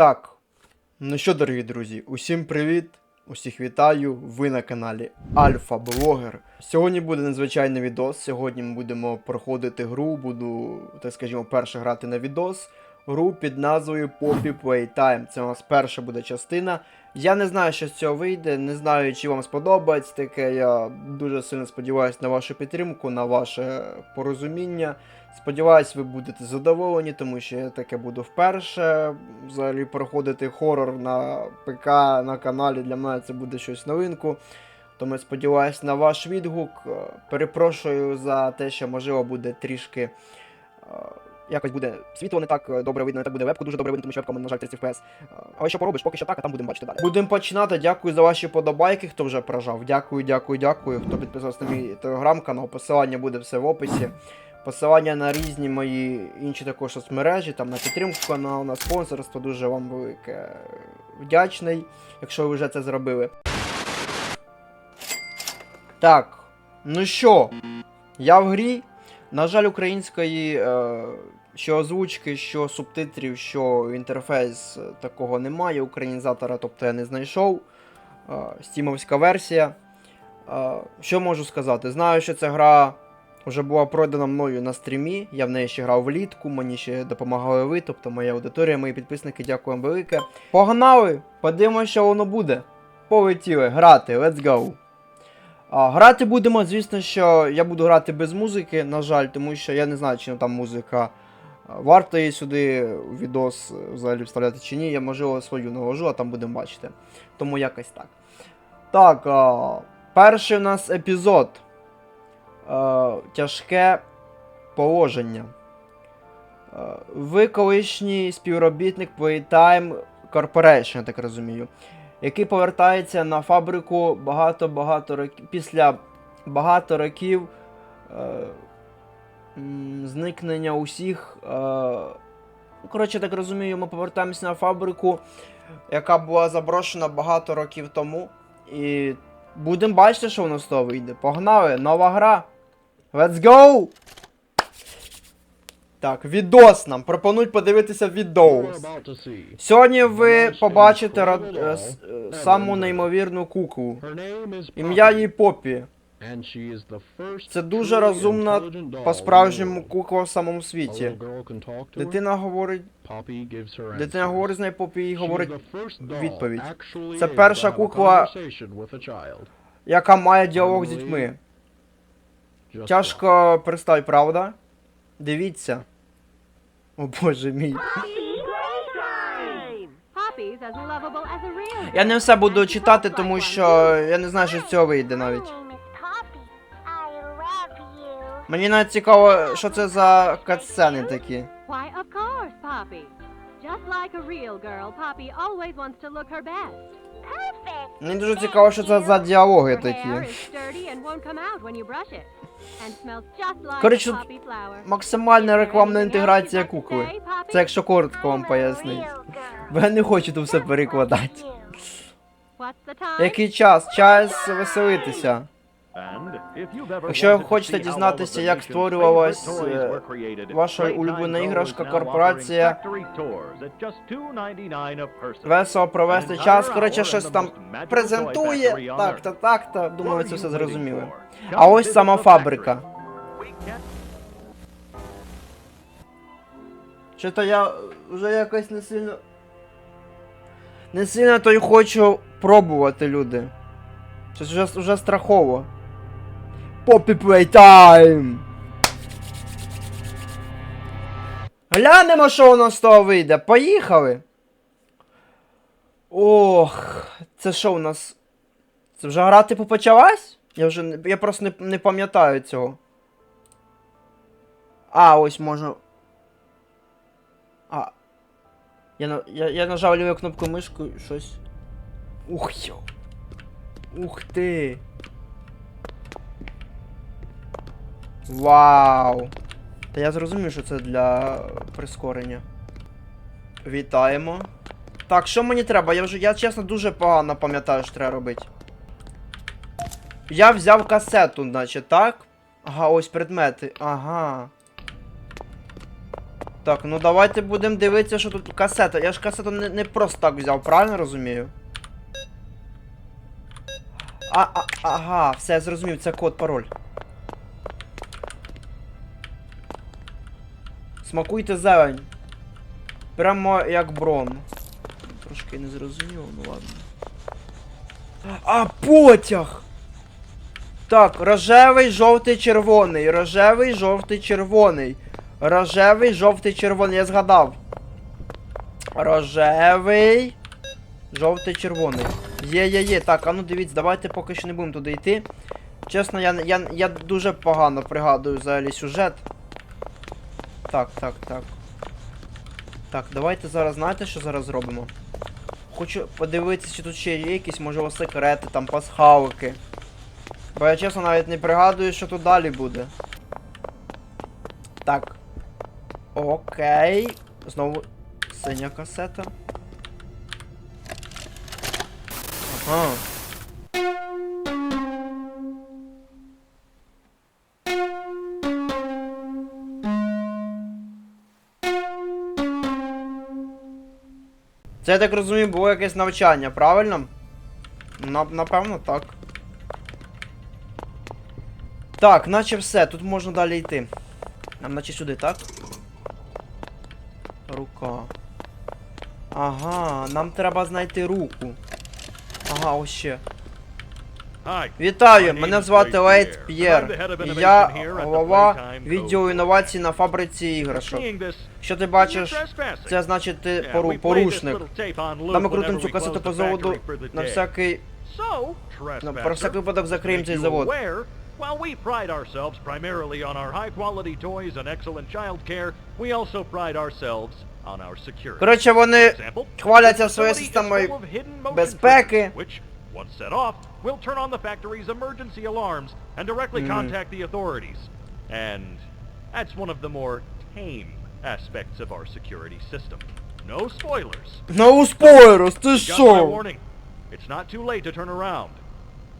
Так. Ну що, дорогі друзі, усім привіт! Усіх вітаю! Ви на каналі Альфа Блогер. Сьогодні буде надзвичайний відос. Сьогодні ми будемо проходити гру. Буду, так скажімо, перше грати на відос. Гру під назвою Poppy Playtime. Це у нас перша буде частина. Я не знаю, що з цього вийде, не знаю, чи вам сподобається таке. Я дуже сильно сподіваюся на вашу підтримку, на ваше порозуміння. Сподіваюсь, ви будете задоволені, тому що я таке буду вперше. Взагалі проходити хорор на ПК на каналі для мене це буде щось новинку. Тому я сподіваюся на ваш відгук. Е, Перепрошую за те, що можливо буде трішки. е, Якось буде світло не так е, добре видно, не так буде вебку дуже добре видно, тому що вебка, на жаль, 30 FPS. Але що поробиш, поки що так, а там будемо бачити далі. Будемо починати. Дякую за ваші подобайки, хто вже прожав. Дякую, дякую, дякую. Хто підписався на мій телеграм-канал, посилання буде все в описі. Посилання на різні мої інші також соцмережі, там на підтримку каналу, на спонсорство. Дуже вам велике вдячний, якщо ви вже це зробили. Так, ну що, я в грі. На жаль, української е, що озвучки, що субтитрів, що інтерфейс е, такого немає. Українізатора, тобто я не знайшов. Е, стімовська версія. Е, що можу сказати? Знаю, що ця гра вже була пройдена мною на стрімі. Я в неї ще грав влітку, мені ще допомагали ви, тобто моя аудиторія, мої підписники, дякую вам велике. Погнали! Подивимося, що воно буде. Полетіли, грати, let's go. А, грати будемо, звісно, що я буду грати без музики, на жаль, тому що я не знаю, чи там музика варто її сюди відос взагалі вставляти чи ні. Я можливо свою наложу, а там будемо бачити. Тому якось так. Так, а, перший у нас епізод. А, тяжке положення. Ви колишній співробітник Playtime Corporation, я так розумію який повертається на фабрику багато-багато років після багато років е, зникнення усіх. Е, коротше, так розумію, ми повертаємося на фабрику, яка була заброшена багато років тому. І будемо бачити, що воно з того вийде. Погнали! Нова гра! Let's go! Так, відос нам. Пропонують подивитися відос. Сьогодні ви побачите ра- е, е, саму неймовірну куклу. Ім'я їй Поппі. Це дуже розумна, по-справжньому кукла в самому світі. Дитина говорить, дитина говорить з нею Поппі і говорить, відповідь. Це перша кукла, яка має діалог з дітьми. Тяжко представити, правда? Дивіться. О боже мій. Я не все буду читати, тому що я не знаю, що з цього вийде навіть. Мені навіть цікаво, що це за катсцени такі. Just like a real girl, Poppy always wants to look her best. Мені дуже цікаво, що це за діалоги такі. Коротше, flower. Максимальна рекламна інтеграція кукли. Це якщо коротко вам пояснити. Бо я не хочу тут все перекладати. Який час? Час веселитися. Якщо ви хочете дізнатися, як створювалась е, ваша улюблена іграшка, корпорація, Весело провести час, коротше, щось там презентує. Так, та так, та думаю, ви це все зрозуміли. А ось сама фабрика. Що то я вже якось не сильно. Не сильно то й хочу пробувати, люди. Щось вже, вже страхово. Poppy Playtime! Глянемо, що воно з того вийде. Поїхали! Ох, це що у нас? Це вже гра типу почалась? Я вже. Я просто не, не пам'ятаю цього. А, ось можна. А. Я, я, я нажав лівою кнопкою мишку щось. Ух йо. Ух ти. Вау. Та я зрозумів, що це для прискорення. Вітаємо. Так, що мені треба? Я вже, я чесно дуже погано пам'ятаю, що треба робити. Я взяв касету, наче, так? Ага, ось предмети. Ага. Так, ну давайте будемо дивитися, що тут касета. Я ж касету не, не просто так взяв, правильно розумію? А, а, ага, все, я зрозумів, це код, пароль. Смакуйте зелень. Прямо як брон. Трошки не зрозуміло, ну ладно. А, потяг! Так, рожевий, жовтий, червоний. Рожевий, жовтий, червоний. Рожевий, жовтий, червоний. Я згадав. Рожевий. Жовтий, червоний. Є, є, є. Так, а ну дивіться, давайте поки що не будемо туди йти. Чесно, я, я, я дуже погано пригадую взагалі сюжет. Так, так, так. Так, давайте зараз, знаєте, що зараз зробимо? Хочу подивитися, чи тут ще є якісь, можливо, секрети, там, пасхалки. Бо я чесно навіть не пригадую, що тут далі буде. Так. Окей. Знову синя касета. Ага. Це я так розумію, було якесь навчання, правильно? Напевно, так. Так, наче все, тут можна далі йти. Нам наче сюди, так? Рука. Ага, нам треба знайти руку. Ага, ось ще. Вітаю, мене звати Лейт П'єр. І Я голова відділу інновацій на фабриці іграшок. Що ти бачиш, це значить ти пору, порушник. little tape on loop Та ми крутимо цю касету по заводу на всякий. Ну, про всякий випадок закриємо цей завод. while we pride ourselves primarily on our high-quality toys and excellent child care, we also pride ourselves on our security. Коротше, вони хваляться своєю системою безпеки. once set off, will turn on the factory's emergency alarms and directly Mhm. contact the authorities. And that's one of the more tame aspects of our security system. No spoilers. Спойлерс, ти You got warning. It's not too late to turn around.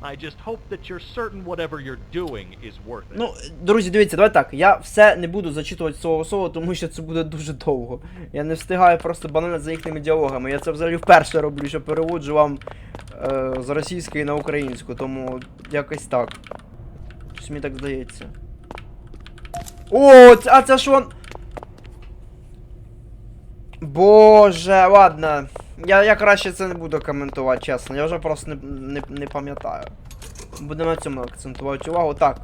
I just hope that you're certain whatever you're doing is worth it. Ну, друзі, дивіться, давайте так. Я все не буду зачитувати слово слово, тому що це буде дуже довго. Я не встигаю просто банально за їхніми діалогами. Я це взагалі вперше роблю, що переводжу вам е, з російської на українську, тому якось так. Щось мені так здається. О, а це ж вон. Боже, ладно. Я, я краще це не буду коментувати, чесно. Я вже просто не, не, не пам'ятаю. Будемо на цьому акцентувати увагу. Так.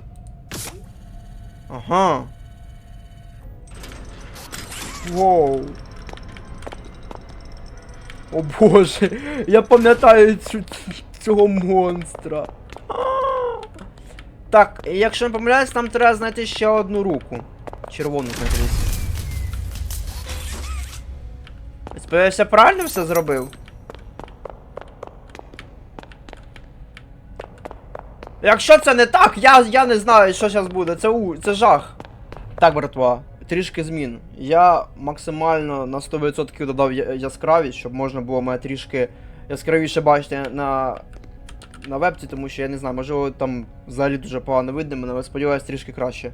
Ага. Воу. О боже, я пам'ятаю цю, цього монстра. Так, якщо не помиляюсь, нам треба знайти ще одну руку. Червону знайти. Сподіваюся, правильно все зробив? Якщо це не так, я, я не знаю, що зараз буде. Це у, це жах. Так, братва, трішки змін. Я максимально на 100% додав яскравість, щоб можна було мене трішки яскравіше бачити на, на вебці, тому що я не знаю, можливо там взагалі дуже погано видно але сподіваюся трішки краще.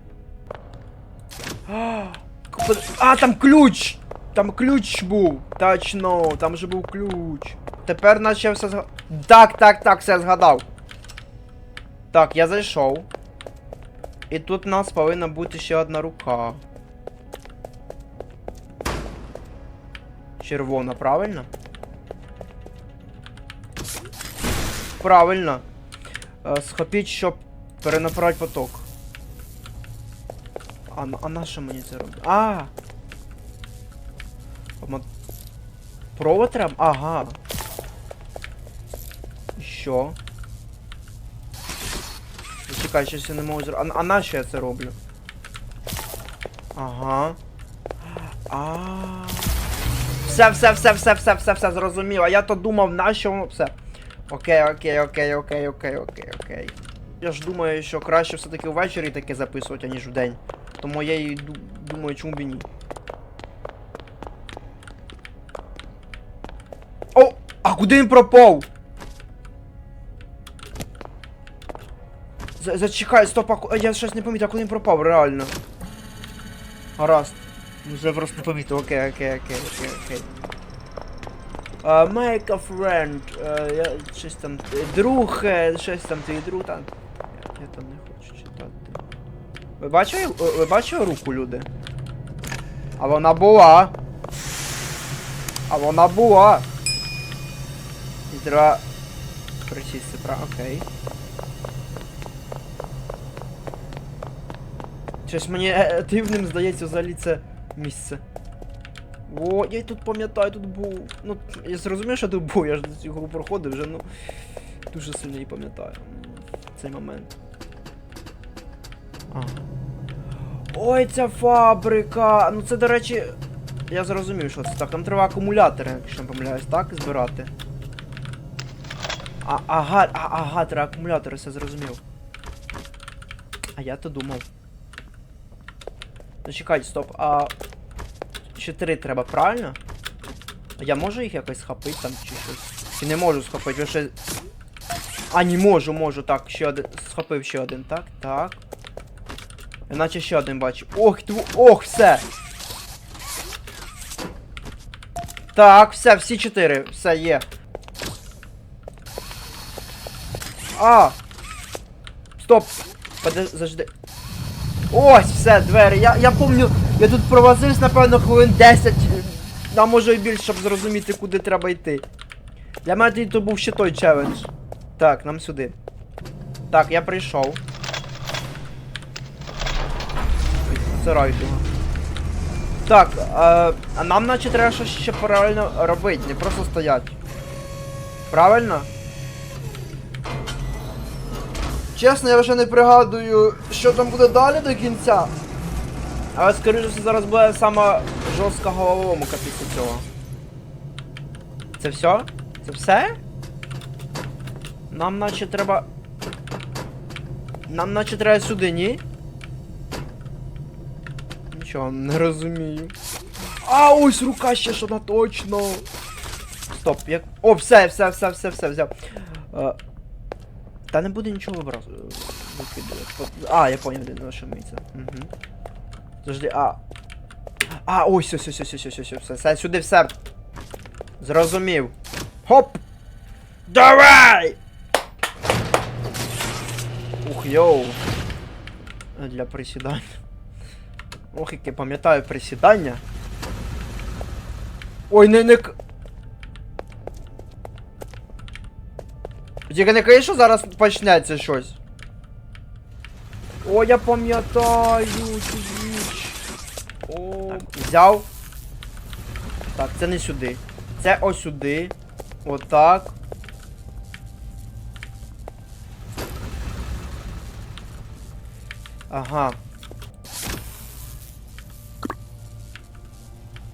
А, там ключ! Там ключ був! Точно, там же був ключ. Тепер наче я все згадав. Так, так, так, все згадав. Так, я зайшов. І тут у нас повинна бути ще одна рука. Червона, правильно? Правильно. Е, схопіть, щоб перенаправити поток. А, на- а на що мені це робити? А! Провод треба? Ага. І Що? Чекай, щось я не можу зробити. А, а на що я це роблю? Ага. А. Все, все, все, все, все, все, все, зрозуміло. Я то думав, на що воно все. Окей, окей, окей, окей, окей, окей, окей. Я ж думаю, що краще все-таки ввечері таке записувати, аніж вдень. Тому я і думаю, чому б і ні. О! А куди він пропав? За- Зачекай, стоп, а я щось не помітив, а куди він пропав, реально. Гаразд. Вже просто помітив, окей, окей, окей, окей, окей. Uh, make a friend. Uh, я щось там. е, Друг, е, щось там твій друг там. Я, я там не хочу читати. Ви бачили, ви, ви бачили руку, люди? А вона була. А вона була. І присісти, пра, окей. Щось мені е, дивним здається взагалі це місце. О, я тут пам'ятаю, тут був. Ну, я зрозумів, що тут був, я ж його проходив вже, ну. Дуже сильно її пам'ятаю. Цей момент. Ага. Ой, ця фабрика! Ну це, до речі. Я зрозумів, що це так. Там треба акумулятори, якщо не помиляюсь, так? Збирати. А, ага, а, ага, треба акумулятори, все зрозумів. А я то думав. Ну чекайте, стоп, а. Чотири треба, правильно? А я можу їх якось схопити там чи щось? Чи не можу схопити, ще. А, не можу, можу, так, ще один. Схопив ще один, так, так. Я наче ще один бачу. Ох, тв... Ох, все! Так, все, всі чотири, все є. А! Стоп! Подожди. Ось, все, двері. Я, я помню, я тут провозився, напевно, хвилин 10, а може і більше, щоб зрозуміти, куди треба йти. Для мене тоді то був ще той челендж. Так, нам сюди. Так, я прийшов. Сираю його. Так, а, а нам наче треба щось ще паралельно робити, не просто стоять. Правильно? Чесно, я вже не пригадую, що там буде далі до кінця. Але скоріше все зараз буде сама жорстка головоломка після цього. Це все? Це все? Нам наче треба. Нам наче треба сюди, ні? Нічого, не розумію. А, ось рука ще на точно. Стоп, як. О, все, все, все, все, все, взяв. Е, Та не буде нічого вибрав. А, я поняв, де наша мийця. Угу. Завжди, а. А, ось, ось, ось, ось, ось, ось, ось, все, все, сюди все. Зрозумів. Хоп! Давай! Ух, йоу. Для присідання. Ох, яке пам'ятаю присідання. Ой, не не. Тільки не кажи, що зараз почнеться щось. О, я пам'ятаю річ. О, взяв. Так, це не сюди. Це ось сюди. Отак. Ага.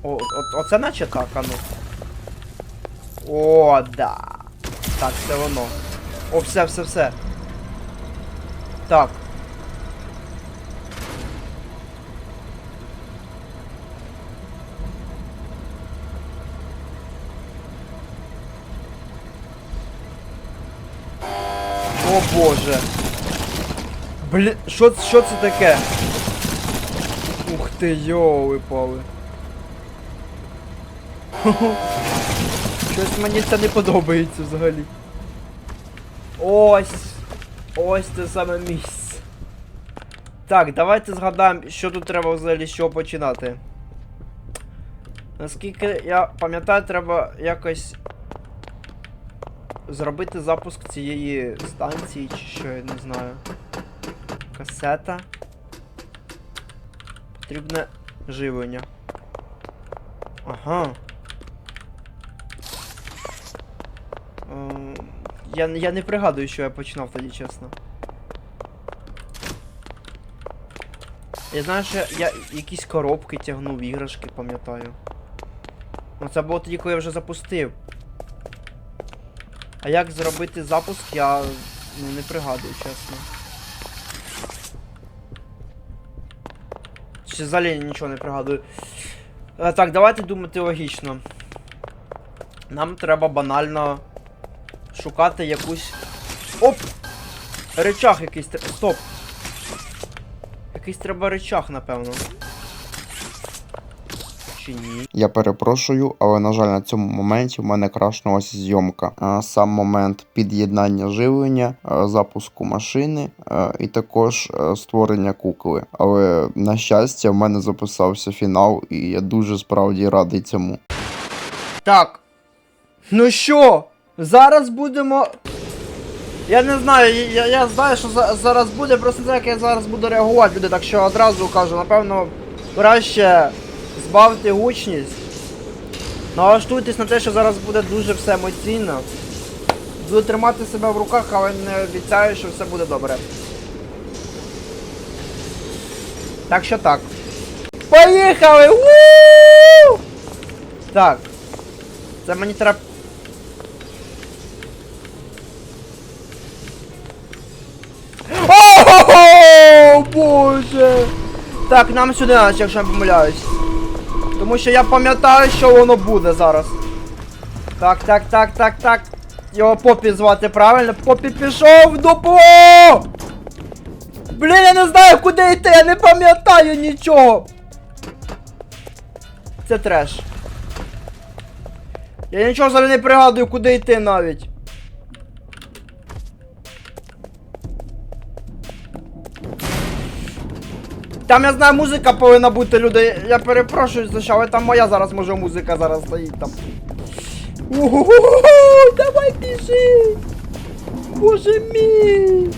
О, о, оце наче так, а ну. О, да. Так, це воно. О, все, все, все. Так. О боже. Блін, що, що це таке? Ух ти, йоли пали. Щось мені це не подобається взагалі. Ось. Ось те саме місце. Так, давайте згадаємо, що тут треба взагалі з починати. Наскільки я пам'ятаю, треба якось зробити запуск цієї станції, чи що, я не знаю. Касета. Потрібне живлення. Ага. Я, я не пригадую, що я починав тоді, чесно. Я знаю, що я якісь коробки тягнув, іграшки, пам'ятаю. Ну це було тоді, коли я вже запустив. А як зробити запуск, я ну, не пригадую, чесно. Чи взагалі нічого не пригадую. Е, так, давайте думати логічно. Нам треба банально шукати якусь. Оп! Речах якийсь. тр- Стоп! Якийсь треба речах, напевно. чи ні? Я перепрошую, але на жаль, на цьому моменті в мене крашнулася зйомка. А, Сам момент під'єднання живлення, а, запуску машини а, і також а, створення кукли. Але на щастя, в мене записався фінал, і я дуже справді радий цьому. Так. Ну що, зараз будемо. Я не знаю, я, я знаю, що за- зараз буде, просто не знаю, як я зараз буду реагувати, люди, так що одразу кажу, напевно, краще збавте гучність. Налаштуйтесь на те, що зараз буде дуже все емоційно. Буду тримати себе в руках, але не обіцяю, що все буде добре. Так що так. Поїхали! Вуу! Так. Це мені треба. О, Боже! Так, нам сюди наче, якщо я не помиляюсь. Тому що я пам'ятаю, що воно буде зараз. Так, так, так, так, так. Його Попі звати правильно. Попі пішов в дупло! Блін, я не знаю, куди йти, я не пам'ятаю нічого. Це треш. Я нічого взагалі не пригадую, куди йти навіть. Там я знаю, музика повинна бути, люди. Я перепрошую, за що, але там моя зараз може музика зараз стоїть там. Уху, давай біжи! Боже мій!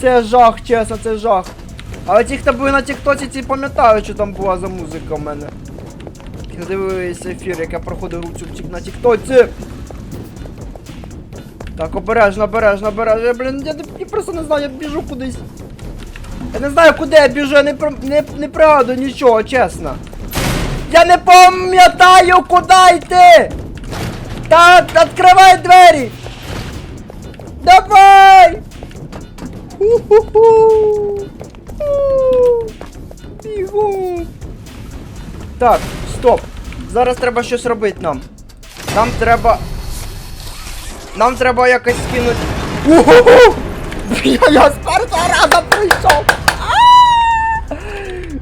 Це жах, чесно, це жах. Але ті, хто були на Тіктоці, ті пам'ятають, що там була за музика в мене. Дивились ефір, як я проходив на Тіктоці. Так, обережно, обережно, обережно. Я, блін, я просто не знаю, я біжу кудись. Я не знаю, куди я біжу, я не, при- не, не пригадую нічого, чесно. Я не пам'ятаю, куди йти! Так, відкривай двері! Давай! У-ху-ху! У! Бігом! Так, стоп. Зараз треба щось робити нам. Нам треба. Нам треба якось скинути. Уху! Я, я з першого разу прийшов!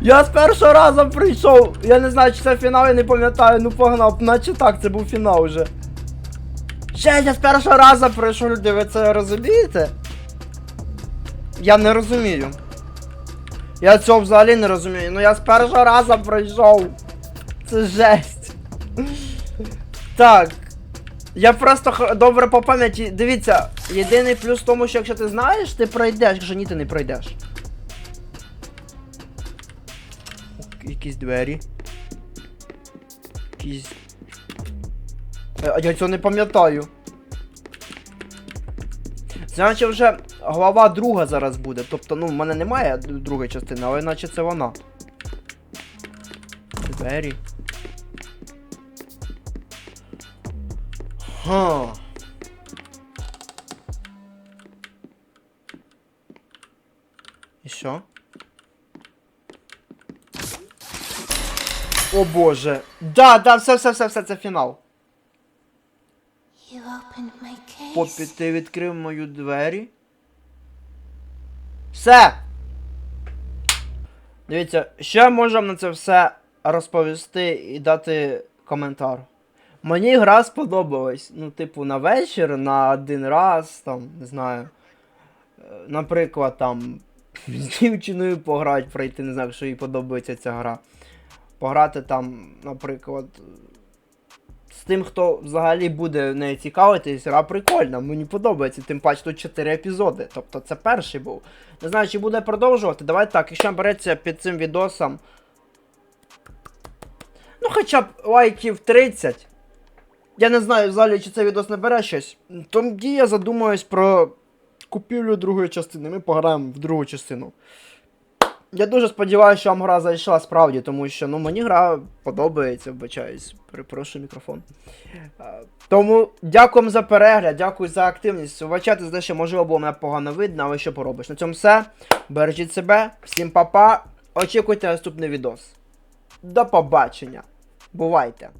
Я з першого разу прийшов. Я не знаю, чи це фінал, я не пам'ятаю, ну погнав, наче так, це був фінал вже. Ще я з першого разу прийшов, люди, ви це розумієте? Я не розумію. Я цього взагалі не розумію. Ну я з першого разу пройшов. Це жесть. Так. Я просто добре по пам'яті. Дивіться, єдиний плюс в тому, що якщо ти знаєш, ти пройдеш, якщо ні, ти не пройдеш. Якісь двері. Якісь. Е, А я цього не пам'ятаю. Значить вже глава друга зараз буде. Тобто, ну, в мене немає д- другої частини, але наче це вона. Двері. Ха. І що? О боже. Да, да, все, все, все, все, це фінал. Попі, ти відкрив мою двері. Все! Дивіться, можу вам на це все розповісти і дати коментар. Мені гра сподобалась. Ну, типу, на вечір, на один раз, там, не знаю. Е, Наприклад, там з дівчиною пограти, пройти, не знаю, що їй подобається ця гра. Пограти там, наприклад, з тим, хто взагалі буде нею цікавитись, гра прикольна, мені подобається, тим паче тут 4 епізоди. Тобто це перший був. Не знаю, чи буде продовжувати. Давайте так, якщо береться під цим відосом. Ну, хоча б лайків 30. Я не знаю взагалі, чи цей відос набере щось. Тоді я задумаюсь про купівлю другої частини. Ми пограємо в другу частину. Я дуже сподіваюся, що вам гра зайшла справді, тому що ну, мені гра подобається, вбачаюсь. Перепрошую мікрофон. Е, Тому дякую за перегляд, дякую за активність. Вбачайте за те, що можливо було мене погано видно, але що поробиш. На цьому все. Бережіть себе, всім па-па. Очікуйте наступний відос. До побачення. Бувайте!